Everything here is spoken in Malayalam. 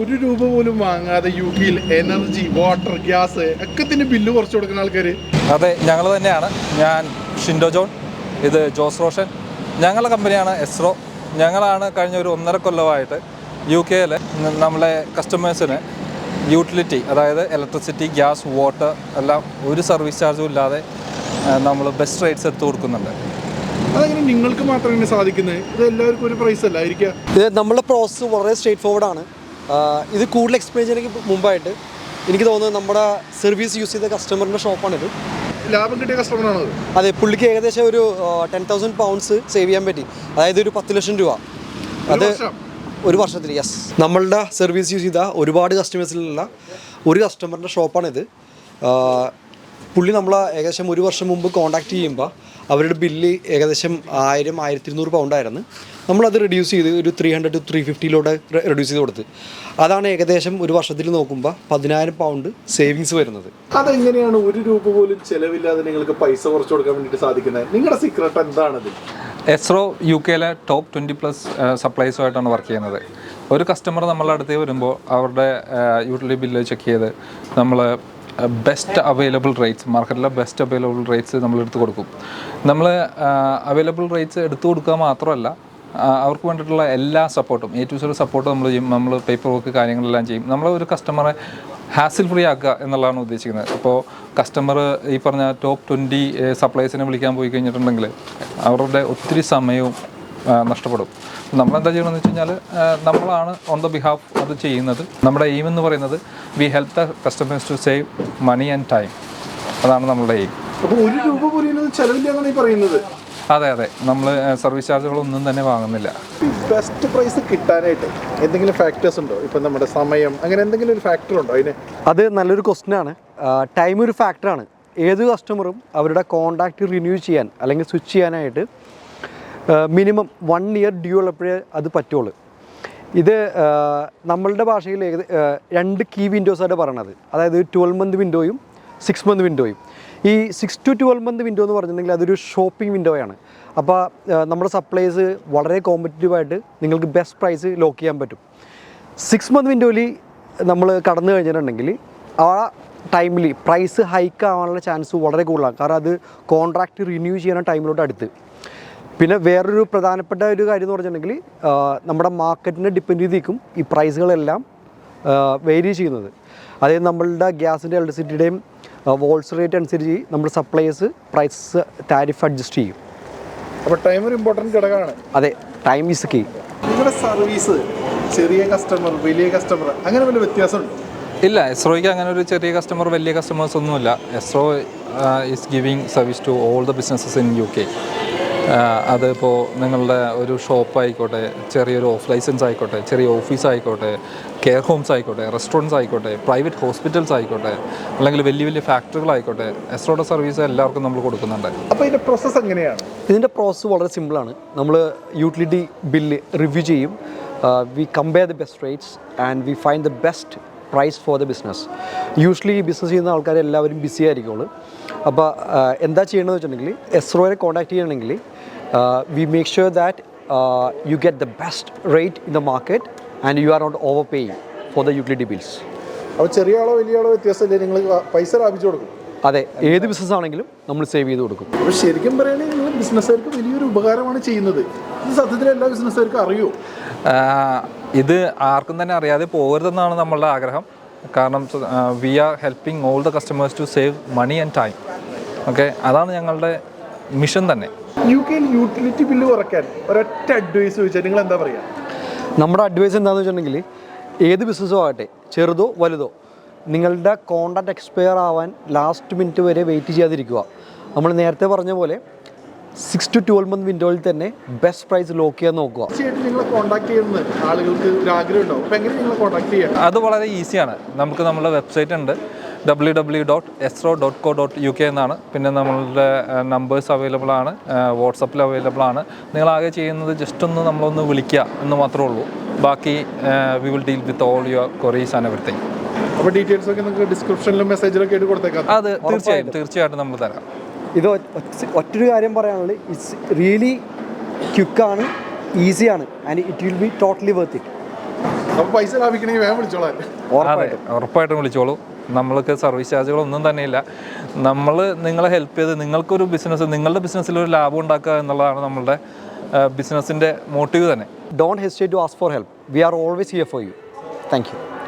ഒരു രൂപ പോലും വാങ്ങാതെ യു കെയിൽ എനർജി വാട്ടർ ഗ്യാസ് ഒക്കത്തിന് ബില്ല് കുറച്ച് കൊടുക്കുന്ന ആൾക്കാര്. അതെ ഞങ്ങൾ തന്നെയാണ്. ഞാൻ ഷിൻഡോ ജോൺ ഇത് ജോസ് റോഷൻ. ഞങ്ങളുടെ കമ്പനിയാണ് എസ്രോ. ഞങ്ങളാണ് കഴിഞ്ഞ ഒരു ഒന്നര കൊല്ലമായിട്ട് യു കെയിലെ നമ്മളെ കസ്റ്റമേഴ്സിന് യൂട്ടിലിറ്റി അതായത് ഇലക്ട്രിസിറ്റി ഗ്യാസ് വാട്ടർ എല്ലാം ഒരു സർവീസ് ചാർജും ഇല്ലാതെ നമ്മൾ ബെസ്റ്റ് റേറ്റ്സ് എടുത്തു കൊടുക്കുന്നുണ്ട്. അതങ്ങനെ നിങ്ങൾക്ക് മാത്രമേ സാധിക്കുന്നത് ഇത് എല്ലാവർക്കും ഒരു പ്രൈസ് അല്ല നമ്മുടെ ഇത് നമ്മുടെ പ്രോസസ്സ് വളരെ സ്ട്രേറ്റ് ഫോർവേഡ് ആണ്. ഇത് കൂടുതൽ എക്സ്പ്ലെയിൻ ചെയ്യുന്നതിന് മുമ്പായിട്ട്. എനിക്ക് തോന്നുന്നത് നമ്മുടെ സർവീസ് യൂസ് ചെയ്ത കസ്റ്റമറിന്റെ ഷോപ്പാണിത് ലാഭം കിട്ടിയ കസ്റ്റമറാണ് അത്? പുള്ളിക്ക് ഏകദേശം ഒരു ടെൻ തൗസൻഡ് പൗണ്ട്സ് സേവ് ചെയ്യാൻ പറ്റി. അതായത് ഒരു പത്ത് ലക്ഷം രൂപ. അത് ഒരു വർഷത്തിൽ യെസ് നമ്മളുടെ സർവീസ് യൂസ് ചെയ്ത ഒരുപാട് കസ്റ്റമേഴ്സിലുള്ള ഒരു കസ്റ്റമറിന്റെ ഷോപ്പാണിത് പുള്ളി നമ്മൾ ഏകദേശം ഒരു വർഷം മുമ്പ് കോൺടാക്ട് ചെയ്യുമ്പോൾ അവരുടെ ബില്ല് ഏകദേശം ആയിരം ആയിരത്തി ഇരുന്നൂറ് പൗണ്ടായിരുന്നു നമ്മളത് റെഡ്യൂസ് ചെയ്ത് ഒരു ത്രീ ഹൺഡ്രഡ് ടു ത്രീ ഫിഫ്റ്റിയിലൂടെ റെഡ്യൂസ് ചെയ്ത് കൊടുത്ത്. അതാണ് ഏകദേശം ഒരു വർഷത്തിൽ നോക്കുമ്പോൾ പതിനായിരം പൗണ്ട് സേവിങ്സ് വരുന്നത്. അതെങ്ങനെയാണ് ഒരു രൂപ പോലും ചെലവില്ലാതെ നിങ്ങൾക്ക് പൈസ കുറച്ച് കൊടുക്കാൻ വേണ്ടിയിട്ട് സാധിക്കുന്നത്? നിങ്ങളുടെ സീക്രട്ട് എന്താണത്? എസ്രോ യു കെയിലെ ടോപ്പ് ട്വന്റി പ്ലസ് സപ്ലൈസുമായിട്ടാണ് വർക്ക് ചെയ്യുന്നത്. ഒരു കസ്റ്റമർ നമ്മളുടെ അടുത്ത് വരുമ്പോൾ അവരുടെ യൂട്ടിലിറ്റി ബില്ല് ചെക്ക് ചെയ്ത് നമ്മൾ ബെസ്റ്റ് അവൈലബിൾ റേറ്റ്സ് മാർക്കറ്റിലെ ബെസ്റ്റ് അവൈലബിൾ റേറ്റ്സ് നമ്മൾ എടുത്ത് കൊടുക്കും. നമ്മൾ അവൈലബിൾ റേറ്റ്സ് എടുത്തു കൊടുക്കുക മാത്രമല്ല അവർക്ക് വേണ്ടിയിട്ടുള്ള എല്ലാ സപ്പോർട്ടും എ ടു സൈഡ് സപ്പോർട്ട് നമ്മൾ ചെയ്യും നമ്മൾ പേപ്പർ വർക്ക് കാര്യങ്ങളെല്ലാം ചെയ്യും. നമ്മൾ ഒരു കസ്റ്റമറെ ഹാസിൽ ഫ്രീ ആക്കുക എന്നുള്ളതാണ് ഉദ്ദേശിക്കുന്നത്. അപ്പോൾ കസ്റ്റമർ ഈ പറഞ്ഞ ടോപ്പ് ട്വന്റി സപ്ലൈസിനെ വിളിക്കാൻ പോയി കഴിഞ്ഞിട്ടുണ്ടെങ്കിൽ അവരുടെ ഒത്തിരി സമയവും നഷ്ടപ്പെടും. നമ്മളെന്താ ചെയ്യണമെന്ന് വെച്ച് കഴിഞ്ഞാൽ നമ്മളാണ് ഓൺ ദ ബിഹാഫ് അത് ചെയ്യുന്നത്. നമ്മുടെ എയിം എന്ന് പറയുന്നത് we help the customers to save money and time അതാണ് നമ്മുടെ എയിം ഒരു രൂപ ചെലവില്ലാന്നാണ് ഈ പറയുന്നത്. അതെ അതെ. നമ്മൾ സർവീസ് ചാർജുകൾ ഒന്നും തന്നെ വാങ്ങുന്നില്ല. ബെസ്റ്റ് പ്രൈസ് കിട്ടാനായിട്ട് എന്തെങ്കിലും ഫാക്ടേഴ്സ് ഉണ്ടോ? ഇപ്പം നമ്മുടെ സമയം അങ്ങനെ എന്തെങ്കിലും ഒരു ഫാക്ടർ ഉണ്ടോ അതിന്? അത് നല്ലൊരു ക്വസ്റ്റ്യൻ ആണ്. ടൈം ഒരു ഫാക്ടറാണ് ഏത് കസ്റ്റമറും അവരുടെ കോണ്ടാക്ട് റിന്യൂ ചെയ്യാൻ അല്ലെങ്കിൽ സ്വിച്ച് ചെയ്യാനായിട്ട് മിനിമം വൺ ഇയർ ഡ്യൂ ഉള്ളപ്പോഴേ അത് പറ്റുള്ളൂ. ഇത് നമ്മളുടെ ഭാഷയിൽ രണ്ട് കീ വിൻഡോസായിട്ട് പറയണത്. അതായത് ട്വൽവ് മന്ത് വിൻഡോയും സിക്സ് മന്ത് വിൻഡോയും ഈ six to twelve month window എന്ന് പറഞ്ഞിട്ടുണ്ടെങ്കിൽ അതൊരു ഷോപ്പിംഗ് വിൻഡോയാണ് അപ്പോൾ നമ്മുടെ സപ്ലൈസ് വളരെ കോമ്പറ്റീവായിട്ട് നിങ്ങൾക്ക് ബെസ്റ്റ് പ്രൈസ് ലോക്ക് ചെയ്യാൻ പറ്റും. സിക്സ് മന്ത് വിൻഡോയിൽ നമ്മൾ കടന്നു കഴിഞ്ഞിട്ടുണ്ടെങ്കിൽ ആ ടൈമിൽ പ്രൈസ് ഹൈക്ക് ആവാനുള്ള ചാൻസ് വളരെ കൂടുതലാണ്. കാരണം അത് കോൺട്രാക്റ്റ് റിന്യൂ ചെയ്യുന്ന ടൈമിലോട്ട് അടുത്ത്. പിന്നെ വേറൊരു പ്രധാനപ്പെട്ട ഒരു കാര്യം എന്ന് പറഞ്ഞിട്ടുണ്ടെങ്കിൽ നമ്മുടെ മാർക്കറ്റിനെ ഡിപ്പെൻഡ് ചെയ്തിരിക്കും ഈ പ്രൈസുകളെല്ലാം വേരി ചെയ്യുന്നത്. അതായത് നമ്മളുടെ ഗ്യാസിന്റെ ഇലക്ട്രിസിറ്റിയുടെയും വോൾസ് റേറ്റ് അനുസരിച്ച് നമ്മൾ സപ്ലൈസ് പ്രൈസ് ടാരിഫ് അഡ്ജസ്റ്റ് ചെയ്യും. അപ്പോൾ ടൈം ഒരു ഇമ്പോർട്ടന്റ് ഘടകമാണ്. അതെ ടൈം ഈസ് കീ നിങ്ങളുടെ സർവീസ് ചെറിയ കസ്റ്റമർ വലിയ കസ്റ്റമർ അങ്ങനെ വല്ല വ്യത്യാസമുണ്ട്? ഇല്ല എസ്രോയ്ക്ക് അങ്ങനെ ഒരു ചെറിയ കസ്റ്റമർ വലിയ കസ്റ്റമേഴ്സ് ഒന്നുമില്ല. Esro is giving service to all the businesses in U K അതിപ്പോൾ നിങ്ങളുടെ ഒരു ഷോപ്പ് ആയിക്കോട്ടെ ചെറിയൊരു ഓഫ് ലൈസൻസ് ആയിക്കോട്ടെ ചെറിയ ഓഫീസ് ആയിക്കോട്ടെ കെയർ ഹോംസ് ആയിക്കോട്ടെ റെസ്റ്റോറന്റ്സ് ആയിക്കോട്ടെ പ്രൈവറ്റ് ഹോസ്പിറ്റൽസ് ആയിക്കോട്ടെ അല്ലെങ്കിൽ വലിയ വലിയ ഫാക്ടറികളായിക്കോട്ടെ എസ്ട്രോഡ സർവീസ് എല്ലാവർക്കും നമ്മൾ കൊടുക്കുന്നുണ്ട്. അപ്പോൾ ഇതിന്റെ പ്രോസസ്സ് എങ്ങനെയാണ്? ഇതിന്റെ പ്രോസസ്സ് വളരെ സിമ്പിളാണ് നമ്മൾ യൂട്ടിലിറ്റി ബില്ല് റിവ്യൂ ചെയ്യും. We compare the best rates and we find the best price for the business usually business ചെയ്യുന്ന ആൾക്കാർ എല്ലാവരും ബിസി ആയിരിക്കുള്ളൂ. അപ്പോൾ എന്താ ചെയ്യണമെന്ന് വെച്ചിട്ടുണ്ടെങ്കിൽ എസ്രോയെ കോൺടാക്ട് ചെയ്യണമെങ്കിൽ we make sure that you get the best rate in the market and you are not overpaying for the utility bills അപ്പോൾ ചെറിയ ആളോ വലിയ ആളോ വ്യത്യാസമില്ല? നിങ്ങൾ പൈസ ലാഭിച്ചു കൊടുക്കും. അതെ ഏത് ബിസിനസ് ആണെങ്കിലും നമ്മൾ സേവ് ചെയ്ത് കൊടുക്കും. അപ്പോൾ ശരിക്കും പറയുകയാണെങ്കിൽ നിങ്ങൾ ബിസിനസ്സുകാർക്ക് വലിയൊരു ഉപകാരമാണ് ചെയ്യുന്നത്. ഇത് സത്യത്തിൽ എല്ലാ ബിസിനസ്സുകാർക്കും അറിയുമോ ഇത് ആർക്കും തന്നെ അറിയാതെ പോകരുതെന്നാണ് നമ്മളുടെ ആഗ്രഹം. കാരണം we are helping all the customers to save money and time okay അതാണ് ഞങ്ങളുടെ മിഷൻ തന്നെ. യു കെയിൽ യൂട്ടിലിറ്റി ബില്ല് കുറയ്ക്കാൻ ഒരൊറ്റ അഡ്വൈസ് ചോദിച്ചാൽ നിങ്ങൾ എന്താ പറയുക നമ്മുടെ അഡ്വൈസ് എന്താണെന്ന് വെച്ചിട്ടുണ്ടെങ്കിൽ ഏത് ബിസിനസ്സോ ആകട്ടെ ചെറുതോ വലുതോ നിങ്ങളുടെ കോണ്ടാക്ട് എക്സ്പയർ ആവാൻ ലാസ്റ്റ് മിനിറ്റ് വരെ വെയിറ്റ് ചെയ്യാതിരിക്കുക. നമ്മൾ നേരത്തെ പറഞ്ഞ പോലെ സിക്സ് ടു ട്വൽവ് മന്ത് വിൻഡോയിൽ തന്നെ ബെസ്റ്റ് പ്രൈസ് ലോക്ക് ചെയ്യാൻ നോക്കുക. അത് വളരെ ഈസിയാണ് നമുക്ക് നമ്മുടെ വെബ്സൈറ്റ് ഉണ്ട് W W dot Esro dot co dot U K എന്നാണ്. പിന്നെ നമ്മളുടെ നമ്പേഴ്സ് അവൈലബിൾ ആണ്. വാട്സപ്പിൽ അവൈലബിൾ ആണ്. നിങ്ങൾ ആകെ ചെയ്യുന്നത് ജസ്റ്റ് ഒന്ന് നമ്മളൊന്ന് വിളിക്കുക എന്ന് മാത്രമേ ഉള്ളൂ. ബാക്കി we will deal with all your queries and everything അപ്പോൾ ഡീറ്റെയിൽസ് ഒക്കെ നിങ്ങൾക്ക് ഡിസ്ക്രിപ്ഷനിലും മെസ്സേജിലൊക്കെ ആയിട്ട് കൊടുത്തേക്കാം. അത് തീർച്ചയായും തീർച്ചയായിട്ടും നമ്മൾ തരാം. ഇത് ഒറ്റൊരു കാര്യം പറയാനുള്ളത് ഇറ്റ്സ് റിയലി ക്വിക്കാണ് ഈസിയാണ് and it will be totally worth it അപ്പോൾ പൈസ ലാഭിക്കണമെങ്കിൽ വേഗം വിളിച്ചോളാം. അതെ ഉറപ്പായിട്ടും വിളിച്ചോളൂ. നമ്മൾക്ക് സർവീസ് ചാർജുകൾ ഒന്നും തന്നെ ഇല്ല നമ്മൾ നിങ്ങളെ ഹെൽപ്പ് ചെയ്ത് നിങ്ങൾക്കൊരു ബിസിനസ് നിങ്ങളുടെ ബിസിനസ്സിൽ ഒരു ലാഭം ഉണ്ടാക്കുക എന്നുള്ളതാണ് നമ്മളുടെ ബിസിനസ്സിന്റെ മോട്ടീവ് തന്നെ. Don't hesitate to ask for help we are always here for you thank you.